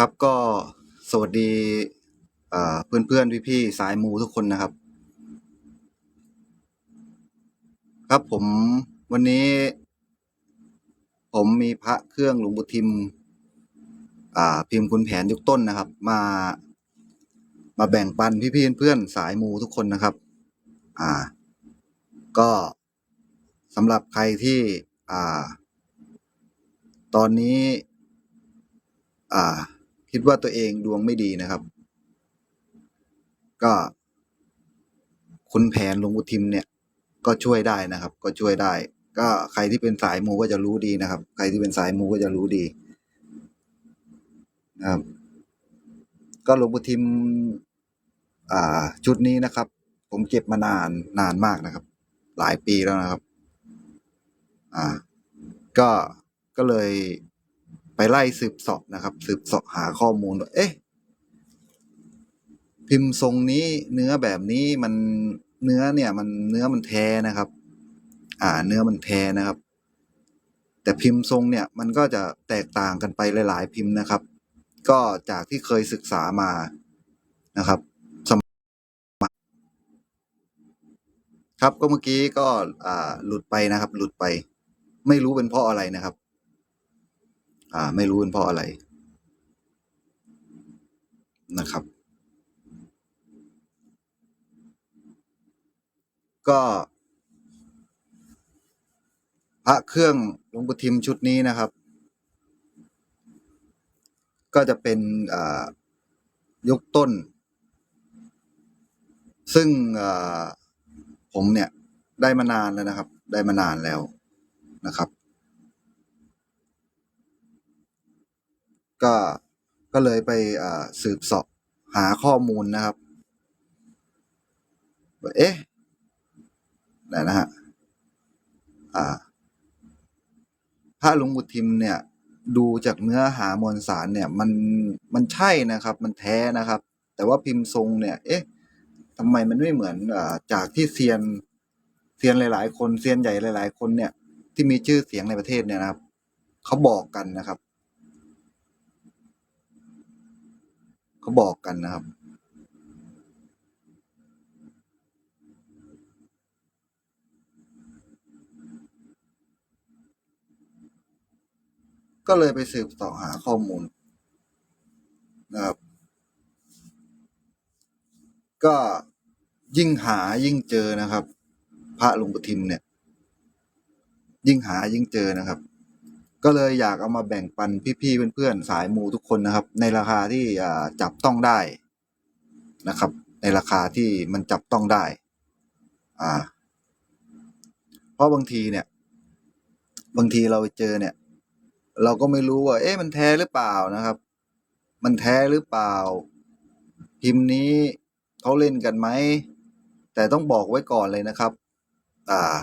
ครับก็สวัสดีอ่าเพื่อนๆพี่สายมูทุกคนนะครับ ครับผมวันนี้ ผมมีพระเครื่องหลวงปู่ทิมพิมพ์คุณแผนยุคต้นนะครับ มา มาแบ่งปันพี่ๆเพื่อนสายมูทุกคนนะครับ อ่า ก็สำหรับใครที่อ่า ตอนนี้ อ่า คิดว่าตัวเองดวงไม่ดีนะครับ ก็คุณแผนหลวงปู่ทิมเนี่ย ก็ช่วยได้นะครับ ก็ช่วยได้ ก็ใครที่เป็นสายมูก็จะรู้ดีนะครับ ใครที่เป็นสายมูก็จะรู้ดีนะครับ ก็หลวงปู่ทิม อ่า ชุดนี้นะครับ ผมเก็บมานานนานมากนะครับ หลายปีแล้วนะครับ อ่า ก็ก็เลย ไปไล่สืบสาะนะครับ สืบสาะหาข้อมูลว่าเอ๊ะพิมพ์ทรงนี้เนื้อแบบนี้มันเนื้อเนี่ย มันเนื้อมันแท้นะครับ อ่า เนื้อมันแท้นะครับ แต่พิมพ์ทรงเนี่ยมันก็จะแตกต่างกันไปหลาย ๆ พิมพ์นะครับ ก็จากที่เคยศึกษามานะครับสมครับก็เมื่อกี้ก็อ่าหลุดไปนะครับ หลุดไป ไม่รู้เป็นเพราะอะไรนะครับ อ่าไม่รู้เป็นเพราะอะไรนะครับ ก็พระเครื่องหลวงปู่ทิมชุดนี้นะครับ ก็จะเป็นอ่ายุคต้น ซึ่งอ่าผมเนี่ยได้มานานแล้วนะครับ ได้มานานแล้วนะครับ ก็ก็เลยไปอ่าสืบสาะหาข้อมูลนะครับ เอ๊ะไหนนะครับอ่าพระหลวงปู่ทิมเนี่ย ดูจากเนื้อหามวลสารเนี่ย มันมันใช่นะครับ มันแท้นะครับ แต่ว่าพิมพ์ทรงเนี่ย เอ๊ะทำไมมันไม่เหมือนอ่าจากที่เซียนเซียนหลาย ๆ คนเซียนใหญ่หลาย ๆ คนเนี่ย ที่มีชื่อเสียงในประเทศเนี่ยนะครับเขาบอกกันนะครับ เขาบอกกันนะครับ ก็เลยไปสืบเสาะหาข้อมูลนะครับ ก็ยิ่งหายิ่งเจอนะครับ พระหลวงปู่ทิมเนี่ย ยิ่งหายิ่งเจอนะครับ ก็เลยอยากเอามาแบ่งปันพี่ๆเพื่อนๆสายมูทุกคนนะครับ ในราคาที่จับต้องได้นะครับ ในราคาที่มันจับต้องได้ อ่า เพราะบางทีเนี่ย บางทีเราไปเจอเนี่ย เราก็ไม่รู้ว่า เอ๊ะมันแท้หรือเปล่านะครับ มันแท้หรือเปล่า พิมพ์นี้เขาเล่นกันไหมแต่ต้องบอกไว้ก่อนเลยนะครับ อ่า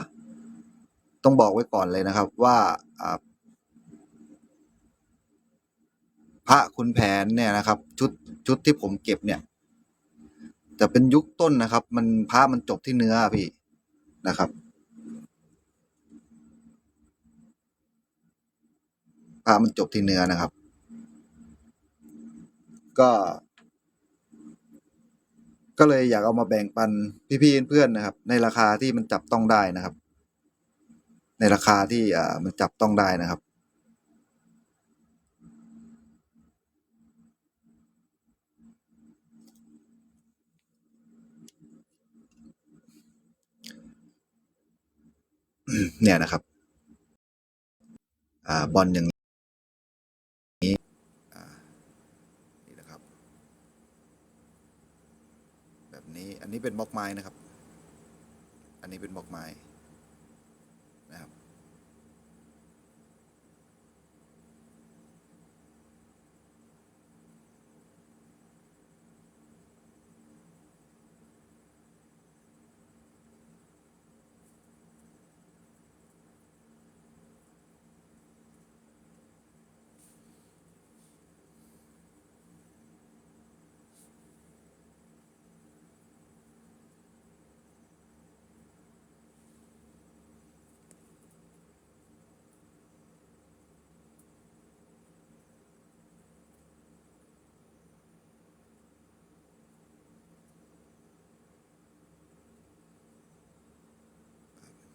ต้องบอกไว้ก่อนเลยนะครับ ว่าอ่า พระคุณแผนเนี่ยนะครับ ชุดชุดที่ผมเก็บเนี่ยจะเป็นยุคต้นนะครับ มันพระมันจบที่เนื้อพี่นะครับพระมันจบที่เนื้อนะครับ ก็ ก็เลยอยากเอามาแบ่งปันพี่ๆเพื่อนๆนะครับ ในราคาที่มันจับต้องได้นะครับ ในราคาที่อ่ามันจับต้องได้นะครับ เนี่ยนะครับอ่าบอลอย่างนี้นี่นะครับ แบบนี้อันนี้เป็นบล็อกไม้นะครับ อันนี้เป็นบล็อกไม้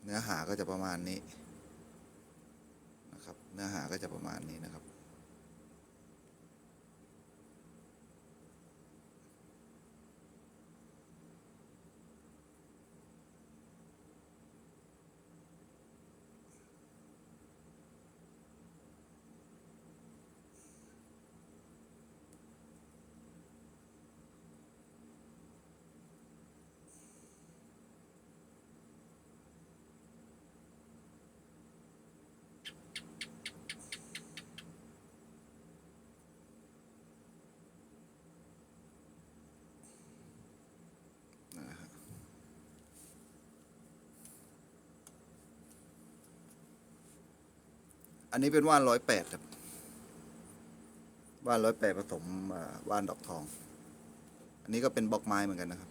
เนื้อหาก็จะประมาณนี้นะครับ เนื้อหาก็จะประมาณนี้นะครับ อันนี้เป็นว่านร้อยแปดครับ ว่านร้อยแปดผสมว่านดอกทอง อันนี้ก็เป็นบล็อกไม้เหมือนกันนะครับ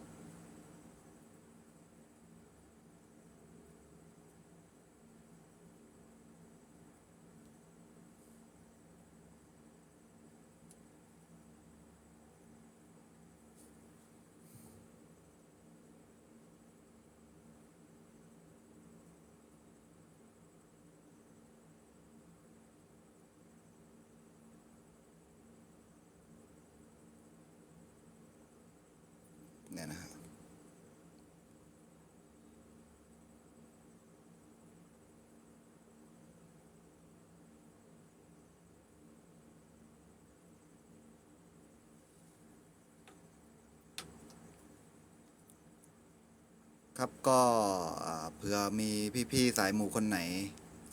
ครับก็เผื่อมีพี่ๆสายหมู่คนไหน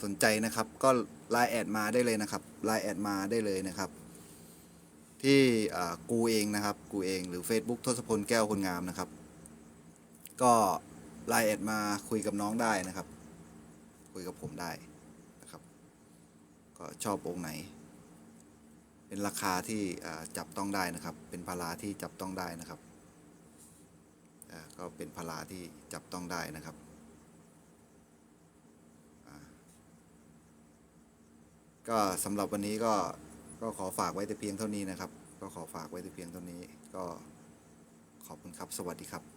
สนใจนะครับ ก็ไลน์แอดมาได้เลยนะครับไลน์แอดมาได้เลยนะครับ ที่กูเองนะครับ กูเองหรือ Facebook ทศพลแก้วคนงามนะครับ ก็ไลน์แอดมาคุยกับน้องได้นะครับ คุยกับผมได้นะครับ ก็ชอบองค์ไหน เป็นราคาที่จับต้องได้นะครับ เป็นพาราที่จับต้องได้นะครับ ก็เป็นพลาที่จับต้องได้นะครับก็สำหรับวันนี้ก็ก็ขอฝากไว้แต่เพียงเท่านี้นะครับ ก็ขอฝากไว้แต่เพียงเท่านี้ก็ขอบคุณครับ สวัสดีครับ